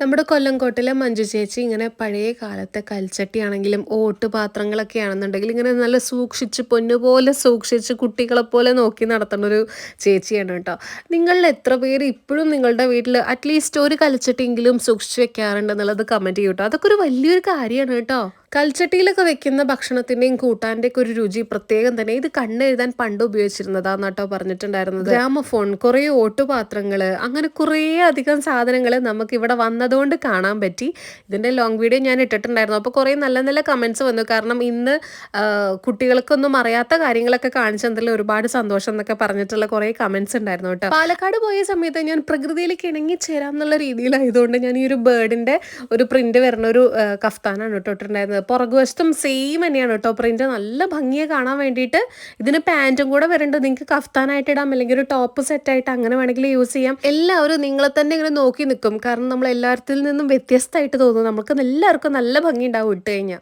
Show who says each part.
Speaker 1: നമ്മുടെ കൊല്ലംകോട്ടിലെ മഞ്ജു ചേച്ചി ഇങ്ങനെ പഴയ കാലത്തെ കൽച്ചട്ടിയാണെങ്കിലും ഓട്ട് പാത്രങ്ങളൊക്കെ ആണെന്നുണ്ടെങ്കിൽ ഇങ്ങനെ നല്ല സൂക്ഷിച്ച് പൊന്നുപോലെ സൂക്ഷിച്ച് കുട്ടികളെ പോലെ നോക്കി നടത്തുന്ന ഒരു ചേച്ചിയാണ് കേട്ടോ. നിങ്ങളിൽ എത്ര പേര് ഇപ്പോഴും നിങ്ങളുടെ വീട്ടിൽ അറ്റ്ലീസ്റ്റ് ഒരു കൽച്ചട്ടിയെങ്കിലും സൂക്ഷിച്ച് വെക്കാറുണ്ട് എന്നുള്ളത് കമന്റ് ചെയ്യൂട്ടോ അതൊക്കെ ഒരു വലിയൊരു കാര്യമാണ് കേട്ടോ. കൽച്ചട്ടിയിലൊക്കെ വെക്കുന്ന ഭക്ഷണത്തിന്റെയും കൂട്ടാന്റെ ഒക്കെ ഒരു രുചി പ്രത്യേകം തന്നെ. ഇത് കണ്ണെഴുതാൻ പണ്ട് ഉപയോഗിച്ചിരുന്നതാന്ന് കേട്ടോ പറഞ്ഞിട്ടുണ്ടായിരുന്നത്. ഗ്രാമഫോൺ കുറേ ഓട്ടുപാത്രങ്ങൾ അങ്ങനെ കുറേ അധികം സാധനങ്ങൾ നമുക്ക് ഇവിടെ വന്നതുകൊണ്ട് കാണാൻ പറ്റി. ഇതിന്റെ ലോങ് വീഡിയോ ഞാൻ ഇട്ടിട്ടുണ്ടായിരുന്നു. അപ്പോൾ കുറേ നല്ല നല്ല കമന്റ്സ് വന്നു. കാരണം ഇന്ന് കുട്ടികൾക്കൊന്നും അറിയാത്ത കാര്യങ്ങളൊക്കെ കാണിച്ചതിൽ ഒരുപാട് സന്തോഷം എന്നൊക്കെ പറഞ്ഞിട്ടുള്ള കുറേ കമന്റ്സ് ഉണ്ടായിരുന്നു കേട്ടോ. പാലക്കാട് പോയ സമയത്ത് ഞാൻ പ്രകൃതിയിലേക്ക് ഇണങ്ങി ചേരാം എന്നുള്ള രീതിയിലായതുകൊണ്ട് ഞാൻ ഈ ഒരു ബേർഡിന്റെ ഒരു പ്രിന്റ് വരുന്ന ഒരു കഫ്താനാണ് കേട്ടോ ഇട്ടിട്ടുണ്ടായിരുന്നത്. പുറകുവശത്തും സെയിം തന്നെയാണ് കേട്ടോ. പ്രിന്റ് നല്ല ഭംഗിയെ കാണാൻ വേണ്ടിയിട്ട്. ഇതിന് പാന്റും കൂടെ വരേണ്ടത് നിങ്ങൾക്ക് കഫ്താനായിട്ട് ഇടാം അല്ലെങ്കിൽ ഒരു ടോപ്പ് സെറ്റായിട്ട് അങ്ങനെ വേണമെങ്കിൽ യൂസ് ചെയ്യാം. എല്ലാവരും നിങ്ങളെ തന്നെ ഇങ്ങനെ നോക്കി നിൽക്കും. കാരണം നമ്മൾ എല്ലാത്തിൽ നിന്നും വ്യത്യസ്തമായിട്ട് തോന്നും. നമുക്ക് എല്ലാവർക്കും നല്ല ഭംഗി ഉണ്ടാവും ഇട്ട് കഴിഞ്ഞാൽ.